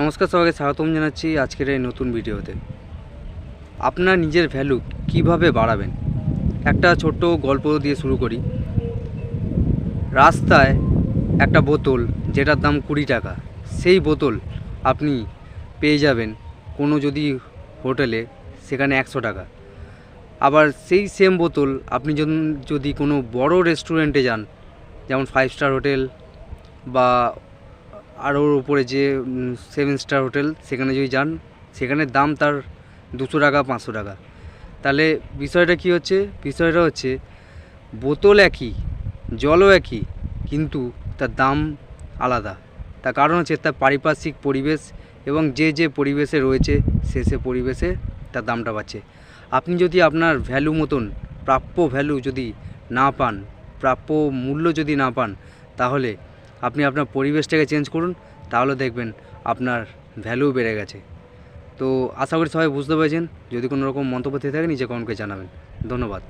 নমস্কার সবাইকে, স্বাগতম জানাচ্ছি আজকের এই নতুন ভিডিওতে। আপনার নিজের ভ্যালু কীভাবে বাড়াবেন? একটা ছোট্ট গল্প দিয়ে শুরু করি। রাস্তায় একটা বোতল যেটার দাম কুড়ি টাকা, সেই বোতল আপনি পেয়ে যাবেন কোনো যদি হোটেলে সেখানে একশো টাকা। আবার সেই সেম বোতল আপনি যদি কোনো বড় রেস্টুরেন্টে যান, যেমন ফাইভ স্টার হোটেল বা আরও উপরে যে সেভেন স্টার হোটেল সেখানে যদি যান, সেখানে দাম তার দুশো টাকা, পাঁচশো টাকা। তাহলে বিষয়টা কি হচ্ছে? বিষয়টা হচ্ছে, বোতল একই, জলও একই, কিন্তু তার দাম আলাদা। তার কারণ হচ্ছে তার পারিপার্শ্বিক পরিবেশ এবং যে যে পরিবেশে রয়েছে, সে সে পরিবেশে তার দামটা বাড়ছে। আপনি যদি আপনার ভ্যালু মতন, প্রাপ্য ভ্যালু যদি না পান, প্রাপ্য মূল্য যদি না পান, তাহলে আপনি আপনার পরিবেশটাকে চেঞ্জ করুন, তাহলে দেখবেন আপনার ভ্যালু বেড়ে গেছে। তো আশা করি সবাই বুঝতে পেরেছেন। যদি কোনো রকম মন্তব্য থেকে থাকে নিজে কমেন্টকে জানাবেন। ধন্যবাদ।